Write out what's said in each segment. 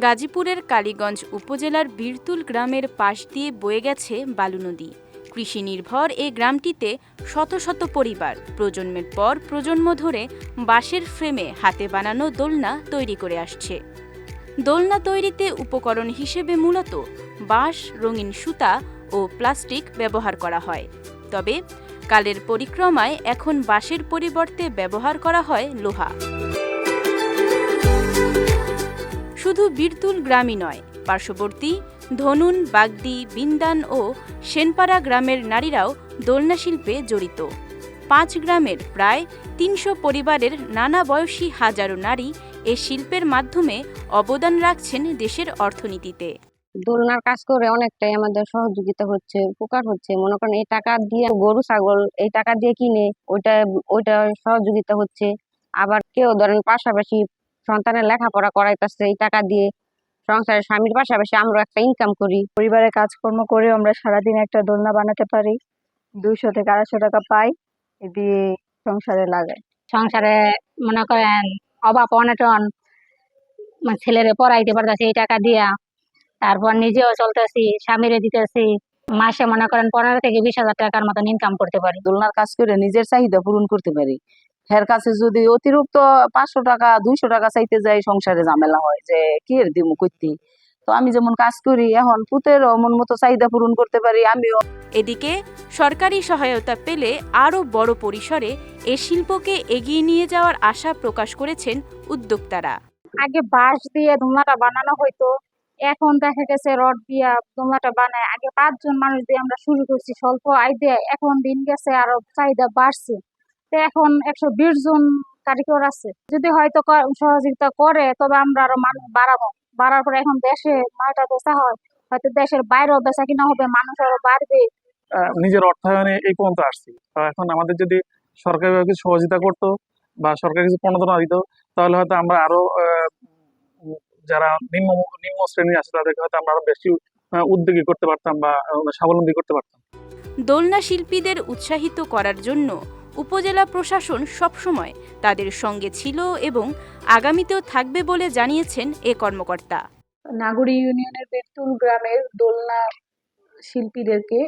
গাজীপুরের কালীগঞ্জ উপজেলার বীরতুল গ্রামের পাশ দিয়ে বয়ে গেছে বালু নদী। কৃষি নির্ভর এই গ্রামটিতে শত শত পরিবার, প্রজন্মের পর প্রজন্ম ধরে বাঁশের ফ্রেমে হাতে বানানো দোলনা তৈরি করে আসছে। দোলনা তৈরিতে উপকরণ হিসেবে মূলত বাঁশ, রঙিন সুতা ও প্লাস্টিক ব্যবহার করা হয়। তবে কালের পরিক্রমায় এখন বাঁশের পরিবর্তে ব্যবহার করা হয় লোহা। শুধু বীরতুল গ্রামই নয়, পার্শ্ববর্তী ধনুন, বাগদি, বিন্দান ও সেনপাড়া গ্রামের নারীরাও দোলনা শিল্পে জড়িত। পাঁচ গ্রামের প্রায় তিনশো পরিবারের নানা বয়সী হাজারো নারী এ শিল্পের মাধ্যমে অবদান রাখছেন দেশের অর্থনীতিতে। দোলনার কাজ করে অনেকটাই আমাদের সহযোগিতা হচ্ছে, উপকার হচ্ছে। মনে করেন এই টাকা দিয়ে গরু, ছাগল এই টাকা দিয়ে কিনে ওইটা ওইটা সহযোগিতা হচ্ছে। আবার কেউ ধরেন পাশাপাশি সন্তানের লেখাপড়া করাইতেছে এই টাকা দিয়ে সংসারের স্বামীর পাশাপাশি আমরা একটা ইনকাম করি। পরিবারের কাজকর্ম করে আমরা সারাদিন একটা দোলনা বানাতে পারি। দুইশো থেকে আড়াইশো টাকা পাই দিয়ে সংসারে লাগাই। সংসারে মনে করেন অভাব অনটন মানে ছেলেরে পড়াইতে পারতেছি এই টাকা দিয়া তারপর নিজেও চলতেছি স্বামীরে দিতেছি মাসে মনে করেন পনেরো থেকে বিশ হাজার টাকার মতন ইনকাম করতে পারি। দোলনার কাজ করে নিজের চাহিদা পূরণ করতে পারি। হের কাছে যদি অতিরিক্ত পাঁচশো টাকা দুইশো টাকা চাইতে যাই সংসারে ঝামেলা হয় যে কি এর দিমু করতে তো আমি যেমন কাজ করি এখন পুতের মন মতো চাহিদা পূরণ করতে পারি আমিও। এদিকে সরকারি সহায়তা পেলে আরও বড় পরিসরে এ শিল্পকে এগিয়ে নিয়ে যাওয়ার আশা প্রকাশ করেছেন উদ্যোক্তারা। আগে বাঁশ দিয়ে দোলনাটা বানানো হইতো এখন দেখা গেছে রড দিয়া দোলনাটা বানায়। আগে পাঁচজন মানুষ দিয়ে আমরা শুরু করছি স্বল্প আয় দিয়ে। এখন দিন গেছে আরও চাহিদা বাড়ছে। তো এখন একশো বিশ জন কারিগর আছে। যদি হয়তো সহযোগিতা করে তবে আমরা আরও মানুষ বাড়াবো। বাড়ার পরে এখন দেশে মালটা বেচা হয়। হয়তো দেশের বাইরেও বেচা কিনা হবে মানুষ আরও বাড়বে। আহ, নিজের অর্থায়নে এই পর্যন্ত আসছি। তো এখন আমাদের যদি সরকারিভাবে কিছু সহযোগিতা করতো বা সরকার কিছু প্রণোদনা দিত তাহলে হয়তো আমরা আরও আহ, যারা নিম্ন নিম্ন শ্রেণি আছে তাদেরকে হয়তো আমরা আরও বেশি উদ্যোগী করতে পারতাম বা স্বাবলম্বী করতে পারতাম। দোলনা শিল্পীদের উৎসাহিত করার জন্য উপজেলা প্রশাসন সবসময় তাদের সঙ্গে ছিল এবং আগামীতেও থাকবে বলে জানিয়েছেন এ কর্মকর্তা। নাগরী ইউনিয়নের বেতুল গ্রামের দোলনা শিল্পীদেরকে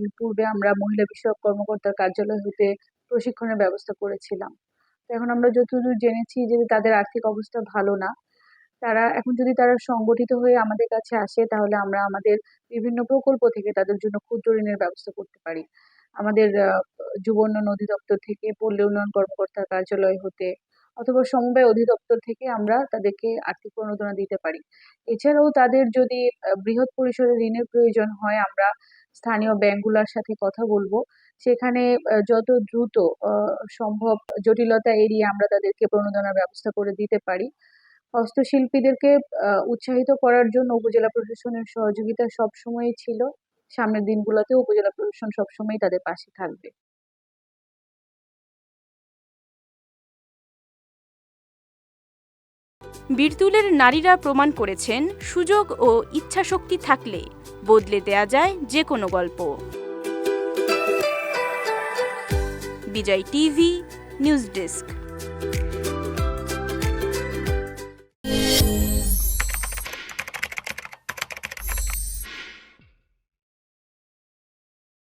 এর পূর্বে আমরা মহিলা বিষয়ক কর্মকর্তার কার্যালয় হতে প্রশিক্ষণের ব্যবস্থা করেছিলাম। তো এখন আমরা যতদূর জেনেছি যে তাদের আর্থিক অবস্থা ভালো না। তারা এখন যদি তারা সংগঠিত হয়ে আমাদের কাছে আসে, তাহলে আমরা আমাদের বিভিন্ন প্রকল্প থেকে তাদের জন্য ক্ষুদ্র ঋণের ব্যবস্থা করতে পারি। আমাদের যুব উন্নয়ন অধিদপ্তর থেকে পল্লী উন্নয়ন কর্মকর্তার কার্যালয় হতে অথবা সমবায় অধিদপ্তর থেকে আমরা তাদেরকে আর্থিক প্রণোদনা দিতে পারি। এছাড়াও তাদের যদি বৃহৎ পরিসরে ঋণের প্রয়োজন হয়, আমরা স্থানীয় ব্যাংকগুলোর সাথে কথা বলব। সেখানে যত দ্রুত সম্ভব জটিলতা এড়িয়ে আমরা তাদেরকে প্রণোদনার ব্যবস্থা করে দিতে পারি। হস্তশিল্পীদেরকে উৎসাহিত করার জন্য উপজেলা প্রশাসনের সহযোগিতা সবসময়ই ছিল। সামনের দিনগুলোতে উপজেলা প্রশাসন সবসময় তাদের পাশে থাকবে। বীরতুলের নারীরা প্রমাণ করেছেন সুযোগ ও ইচ্ছাশক্তি থাকলে বদলে দেয়া যায় যে কোনো গল্প। Vijay TV, news desk.